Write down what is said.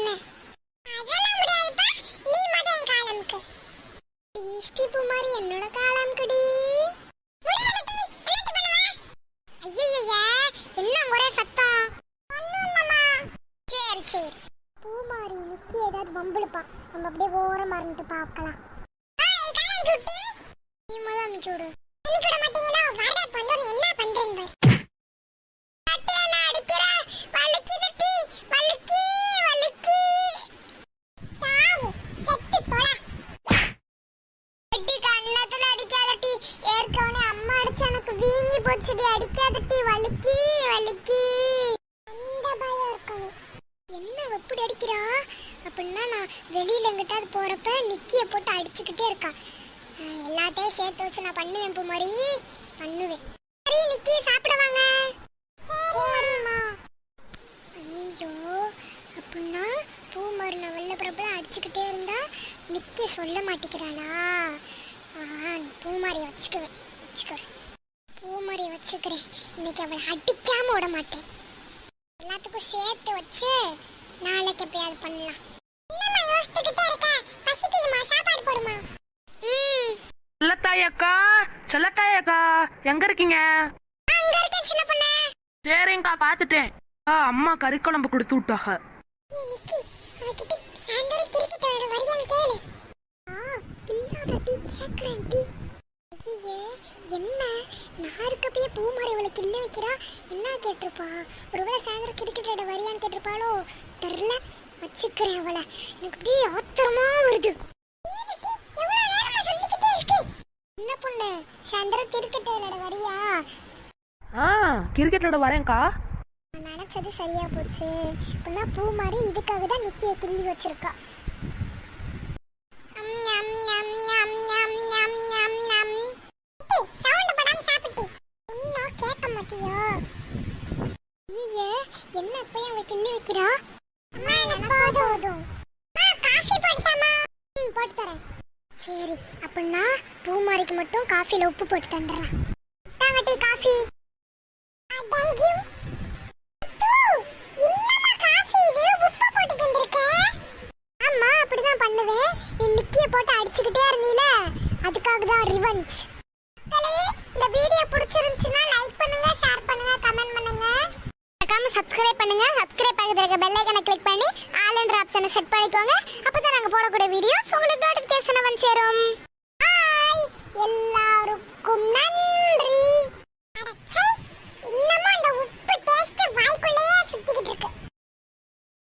நீ மத என் காலம்க்கு ஈஸ்டி பூமாரி என்னோட காலம்க்குடி என்ன ஒரே சத்தம்? சரி சரி. பூமாரி நிக்கி ஏதாவது பம்பளுப்பா நம்ம அப்படியே ஓரம் மறந்துட்டு பார்க்கலாம் நீ முதல் அமுக்கி விடு. அடிக்காதட்டி வலிக்கி வலிக்கி. அந்த பயம் இருக்கணும் என்ன எப்படி அடிக்கிறா? அப்படின்னா நான் வெளியில எங்கிட்டாவது போறப்ப நிக்கிய போட்டு அடிச்சுக்கிட்டே இருக்கா. எல்லாத்தையும் சேர்த்து வச்சு நான் பண்ணுவேன் பூ மாதிரி பண்ணுவேன். சரி நிக்கி சாப்பிட வாங்க. ஐயோ அப்படின்னா பூ மாதிரி நான் வெள்ள பிரபலம் அடிச்சுக்கிட்டே இருந்தா நிக்கி சொல்ல மாட்டேங்கிறானா ஆ பூமாரியை வச்சுக்குவேன். வச்சுக்கிறேன். பூமாரியை வச்சுக்கிறேன். இன்னைக்கு அவளை அடிக்காம விட மாட்டேன். எல்லாத்துக்கும் சேர்த்து வச்சு நாளைக்கு எப்பயாவது பண்ணலாம். என்னம்மா யோசிச்சுக்கிட்டே இருக்க? பசிக்குதுமா சாப்பாடு போடுமா எங்க இருக்கீங்க? அங்க இருக்கேன் சின்ன பொண்ணு. சரிங்கக்கா பாத்துட்டேன். ஆ அம்மா கறி குழம்பு கொடுத்து விட்டாங்க அவகிட்ட சாயந்தரம் கிரிக்கெட் விளையாட வரியான்னு கேளு. ஆ இல்லாத டீ கேக்குறேன் டீ. ஐயே என்ன? நான் இருக்கப்பயே பூ மாதிரி இவளை கிள்ள வைக்கிறா? என்ன கேட்டிருப்பா? ஒருவேளை சாயந்தரம் கிரிக்கெட் வரியான்னு கேட்டிருப்பாளோ? தெரில வச்சுக்கிறேன் அவளை. எனக்கு அப்படியே ஆத்திரமா வருது. என்ன பொண்ணு? சாயந்தரம் கிரிக்கெட் விளையாட வரியா? ஆ கிரிக்கெட் விளையாட வரேன்க்கா. நான் நினைச்சது சரியா போச்சு. அப்படின்னா பூ மாதிரி இதுக்காக தான் நிக்கிய கிள்ளி வச்சிருக்கா. அப்பயும் அம்மா, எனக்கு போதும். அம்மா, காஃபி போட்டுத்தாம்மா. ம், போட்டு தரேன். சரி அப்படின்னா பூமாரிக்கு மட்டும் காஃபில உப்பு போட்டு தந்துடுறேன். தாங்க காஃபி தேங்க் யூ காஃபி இது? உப்பு போட்டு கொண்டிருக்க ஆமா அப்படிதான் பண்ணுவேன். நீ நிக்கிய போட்டு அடிச்சுக்கிட்டே இருந்தீல? அதுக்காக தான் ரிவெஞ்ச் இந்த வீடியோ பிடிச்சிருந்துச்சுன்னா லைக் பண்ணுங்க ஷேர் பண்ணுங்க கமெண்ட் பண்ணுங்க. மறக்காம சப்ஸ்கிரைப் பண்ணுங்க. சப்ஸ்கிரைப் பக்கத்தில் இருக்க பெல் ஐக்கனை கிளிக் பண்ணி ஆல்ன்ற ஆப்ஷனை செட் பண்ணிக்கோங்க. அப்போ தான் நாங்கள் போடக்கூடிய வீடியோஸ் உங்களுக்கு நோட்டிஃபிகேஷனை வந்து சேரும். ஹாய் எல்லாருக்கும் நன்றி.